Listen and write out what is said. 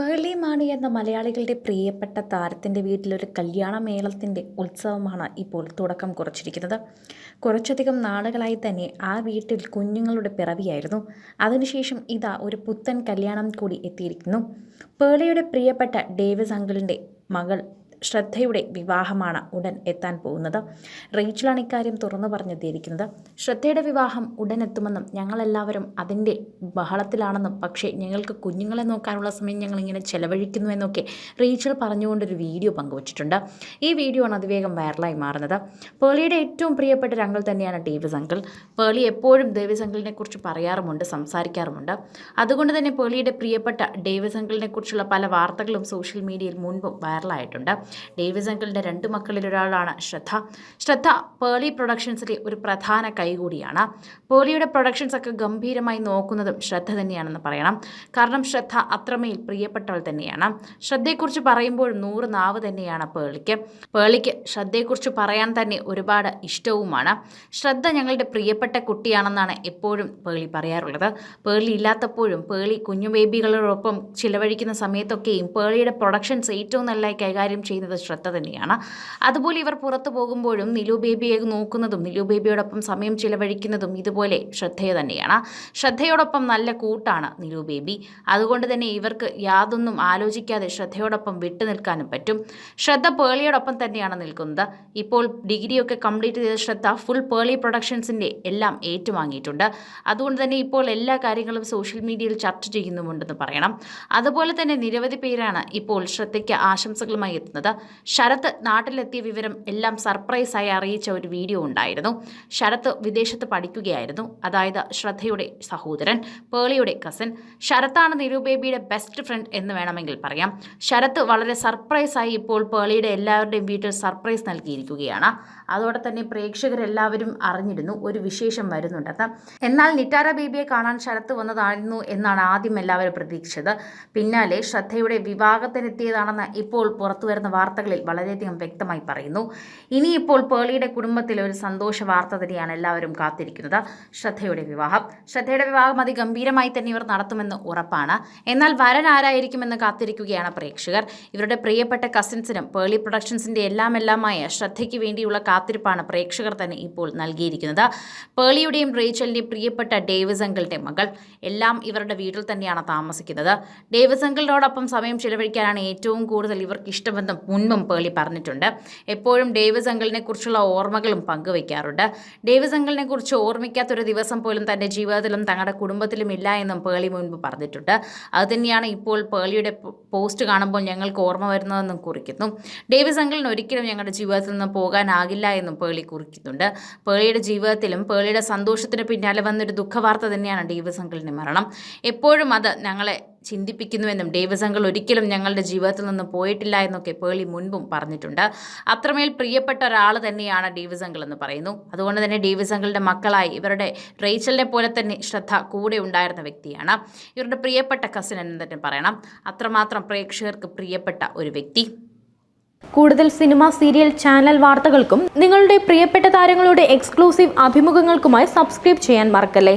പേളി മാണി എന്ന മലയാളികളുടെ പ്രിയപ്പെട്ട താരത്തിന്റെ വീട്ടിലൊരു കല്യാണ മേളത്തിന്റെ ഉത്സവമാണ് ഇപ്പോൾ തുടക്കം കുറിച്ചിരിക്കുന്നത്. കുറച്ചധികം നാളുകളായി തന്നെ ആ വീട്ടിൽ കുഞ്ഞുങ്ങളുടെ പിറവിയായിരുന്നു. അതിനുശേഷം ഇതാ ഒരു പുത്തൻ കല്യാണം കൂടി എത്തിയിരിക്കുന്നു. പേളിയുടെ പ്രിയപ്പെട്ട ഡേവിസ് അങ്കിളിന്റെ മകൾ ശ്രദ്ധയുടെ വിവാഹമാണ് ഉടൻ എത്താൻ പോകുന്നത്. റീച്ചിലാണ് ഇക്കാര്യം തുറന്നു പറഞ്ഞെത്തിയിരിക്കുന്നത്. ശ്രദ്ധയുടെ വിവാഹം ഉടൻ എത്തുമെന്നും ഞങ്ങളെല്ലാവരും അതിന്റെ ബഹളത്തിലാണെന്നും പക്ഷേ ഞങ്ങൾക്ക് കുഞ്ഞുങ്ങളെ നോക്കാനുള്ള സമയം ഞങ്ങളിങ്ങനെ ചെലവഴിക്കുന്നു എന്നൊക്കെ റേച്ചൽ പറഞ്ഞുകൊണ്ടൊരു വീഡിയോ പങ്കുവച്ചിട്ടുണ്ട്. ഈ വീഡിയോ ആണ് അതിവേഗം വൈറലായി മാറുന്നത്. പേളിയുടെ ഏറ്റവും പ്രിയപ്പെട്ട അങ്കിൾ തന്നെയാണ് ഡേവിസ് അങ്കിൾ. പേളി എപ്പോഴും ഡേവിസ് അങ്കിളിനെ കുറിച്ച് പറയാറുമുണ്ട് സംസാരിക്കാറുമുണ്ട്. അതുകൊണ്ട് തന്നെ പേളിയുടെ പ്രിയപ്പെട്ട ഡേവിസ് അങ്കിളിനെ കുറിച്ചുള്ള പല വാർത്തകളും സോഷ്യൽ മീഡിയയിൽ മുൻപും വൈറലായിട്ടുണ്ട്. ഡേവിസ് അങ്കിളിന്റെ രണ്ട് മക്കളിൽ ഒരാളാണ് ശ്രദ്ധ. ശ്രദ്ധ പേളി പ്രൊഡക്ഷൻസിലെ ഒരു പ്രധാന കൈകൂടിയാണ് പേളിയുടെ പ്രൊഡക്ഷൻസ് ഒക്കെ ഗംഭീരമായി നോക്കുന്നതും ശ്രദ്ധ തന്നെയാണെന്ന് പറയണം. കാരണം ശ്രദ്ധ അത്രമേൽ പ്രിയപ്പെട്ടവൾ തന്നെയാണ്. ശ്രദ്ധയെക്കുറിച്ച് പറയുമ്പോൾ നൂറ് നാവ് തന്നെയാണ് പേളിക്ക്. പേളിക്ക് ശ്രദ്ധയെക്കുറിച്ച് പറയാൻ തന്നെ ഒരുപാട് ഇഷ്ടവുമാണ്. ശ്രദ്ധ ഞങ്ങളുടെ പ്രിയപ്പെട്ട കുട്ടിയാണെന്നാണ് എപ്പോഴും പേളി പറയാറുള്ളത്. പേളി ഇല്ലാത്തപ്പോഴും പേളി കുഞ്ഞു ബേബികളോടൊപ്പം ചിലവഴിക്കുന്ന സമയത്തൊക്കെയും പേളിയുടെ പ്രൊഡക്ഷൻസ് ഏറ്റവും നല്ലതായി കൈകാര്യം ചെയ്യുന്നത് ശ്രദ്ധ തന്നെയാണ്. അതുപോലെ ഇവർ പുറത്തു പോകുമ്പോഴും നിലു ബേബിയെ നോക്കുന്നതും നിലു ബേബിയോടൊപ്പം സമയം ചിലവഴിക്കുന്നതും ഇതുപോലെ ശ്രദ്ധയെ തന്നെയാണ്. ശ്രദ്ധയോടൊപ്പം നല്ല കൂട്ടാണ് നിലു ബേബി. അതുകൊണ്ട് തന്നെ ഇവർക്ക് യാതൊന്നും ആലോചിക്കാതെ ശ്രദ്ധയോടൊപ്പം വിട്ടു നിൽക്കാനും പറ്റും. ശ്രദ്ധ പേളിയോടൊപ്പം തന്നെയാണ് നിൽക്കുന്നത്. ഇപ്പോൾ ഡിഗ്രിയൊക്കെ കംപ്ലീറ്റ് ചെയ്ത ശ്രദ്ധ ഫുൾ പേളി പ്രൊഡക്ഷൻസിന്റെ എല്ലാം ഏറ്റുവാങ്ങിയിട്ടുണ്ട്. അതുകൊണ്ട് തന്നെ ഇപ്പോൾ എല്ലാ കാര്യങ്ങളും സോഷ്യൽ മീഡിയയിൽ ചർച്ച ചെയ്യുന്നുമുണ്ടെന്ന് പറയണം. അതുപോലെ തന്നെ നിരവധി പേരാണ് ഇപ്പോൾ ശ്രദ്ധയ്ക്ക് ആശംസകളുമായി എത്തുന്നത്. ശരത്ത് നാട്ടിലെത്തിയ വിവരം എല്ലാം സർപ്രൈസായി അറിയിച്ച ഒരു വീഡിയോ ഉണ്ടായിരുന്നു. ശരത് വിദേശത്ത് പഠിക്കുകയായിരുന്നു. അതായത് ശ്രദ്ധയുടെ സഹോദരൻ പേളിയുടെ കസിൻ ശരത്താണ് നിരു ബേബിയുടെ ബെസ്റ്റ് ഫ്രണ്ട് എന്ന് വേണമെങ്കിൽ പറയാം. ശരത് വളരെ സർപ്രൈസായി ഇപ്പോൾ പേളിയുടെ എല്ലാവരുടെയും വീട്ടിൽ സർപ്രൈസ് നൽകിയിരിക്കുകയാണ്. അതോടെ തന്നെ പ്രേക്ഷകരെല്ലാവരും അറിഞ്ഞിരുന്നു ഒരു വിശേഷം വരുന്നുണ്ടെന്ന്. എന്നാൽ നിറ്റാര ബേബിയെ കാണാൻ ശരത്ത് വന്നതായിരുന്നു എന്നാണ് ആദ്യം എല്ലാവരും പ്രതീക്ഷിച്ചത്. പിന്നാലെ ശ്രദ്ധയുടെ വിവാഹത്തിനെത്തിയതാണെന്ന് ഇപ്പോൾ പുറത്തു വരുന്ന വാർത്തകളിൽ വളരെയധികം വ്യക്തമായി പറയുന്നു. ഇനിയിപ്പോൾ പേളിയുടെ കുടുംബത്തിൽ ഒരു സന്തോഷ വാർത്ത തന്നെയാണ് എല്ലാവരും കാത്തിരിക്കുന്നത്. ശ്രദ്ധയുടെ വിവാഹം. ശ്രദ്ധയുടെ വിവാഹം അതിഗംഭീരമായി തന്നെ ഇവർ നടത്തുമെന്ന് ഉറപ്പാണ്. എന്നാൽ വരൻ ആരായിരിക്കുമെന്ന് കാത്തിരിക്കുകയാണ് പ്രേക്ഷകർ. ഇവരുടെ പ്രിയപ്പെട്ട കസിൻസിനും പേളി പ്രൊഡക്ഷൻസിന്റെ എല്ലാം എല്ലാമായ ശ്രദ്ധയ്ക്ക് വേണ്ടിയുള്ള കാത്തിരിപ്പാണ് പ്രേക്ഷകർ തന്നെ ഇപ്പോൾ നൽകിയിരിക്കുന്നത്. പേളിയുടെയും റേച്ചലിന്റെയും പ്രിയപ്പെട്ട ഡേവിസ് അങ്കിളുടെ മകൾ. എല്ലാം ഇവരുടെ വീട്ടിൽ തന്നെയാണ് താമസിക്കുന്നത്. ഡേവിസ് അങ്കിളിനോടൊപ്പം സമയം ചിലവഴിക്കാനാണ് ഏറ്റവും കൂടുതൽ ഇവർക്ക് ഇഷ്ടമെന്നും മുൻപും പേളി പറഞ്ഞിട്ടുണ്ട്. എപ്പോഴും ഡേവിസ് അങ്കിളിനെ കുറിച്ചുള്ള ഓർമ്മകളും പങ്കുവയ്ക്കാറുണ്ട് ഡേവിസ് അങ്കിളിനെ കുറിച്ച് ഓർമ്മിക്കാത്തൊരു ദിവസം പോലും തന്റെ ജീവിതത്തിലും തങ്ങളുടെ കുടുംബത്തിലും ഇല്ല എന്നും പേളി മുൻപ് പറഞ്ഞിട്ടുണ്ട്. അതുതന്നെയാണ് ഇപ്പോൾ പേളിയുടെ പോസ്റ്റ് കാണുമ്പോൾ ഞങ്ങൾക്ക് ഓർമ്മ വരുന്നതെന്നും കുറിക്കുന്നു. ഡേവിസ് അങ്കിളിന് ഒരിക്കലും ഞങ്ങളുടെ ജീവിതത്തിൽ നിന്ന് പോകാനാകില്ല എന്നും പേളി കുറിക്കുന്നുണ്ട്. പേളിയുടെ ജീവിതത്തിലും പേളിയുടെ സന്തോഷത്തിന് പിന്നാലെ വന്നൊരു ദുഃഖവാർത്ത തന്നെയാണ് ഡേവിസ് അങ്കിളിന്റെ മരണം. എപ്പോഴും അത് ഞങ്ങളെ ചിന്തിപ്പിക്കുന്നുവെന്നും ഡേവിസ് ഒരിക്കലും ഞങ്ങളുടെ ജീവിതത്തിൽ നിന്ന് പോയിട്ടില്ല എന്നൊക്കെ പേളി മുൻപും പറഞ്ഞിട്ടുണ്ട്. അത്രമേൽ പ്രിയപ്പെട്ട ഒരാൾ തന്നെയാണ് ഡേവിസ് എന്ന് പറയുന്നു. അതുകൊണ്ട് തന്നെ ഡേവിസ് മക്കളായി ഇവരുടെ റേച്ചലിനെ പോലെ തന്നെ ശ്രദ്ധ കൂടെ ഉണ്ടായിരുന്ന വ്യക്തിയാണ്. ഇവരുടെ പ്രിയപ്പെട്ട കസിൻ എന്ന് തന്നെ പറയണം. അത്രമാത്രം പ്രേക്ഷകർക്ക് പ്രിയപ്പെട്ട ഒരു വ്യക്തി. കൂടുതൽ സിനിമ സീരിയൽ ചാനൽ വാർത്തകൾക്കും നിങ്ങളുടെ പ്രിയപ്പെട്ട താരങ്ങളുടെ എക്സ്ക്ലൂസീവ് അഭിമുഖങ്ങൾക്കുമായി സബ്സ്ക്രൈബ് ചെയ്യാൻ മറക്കല്ലേ?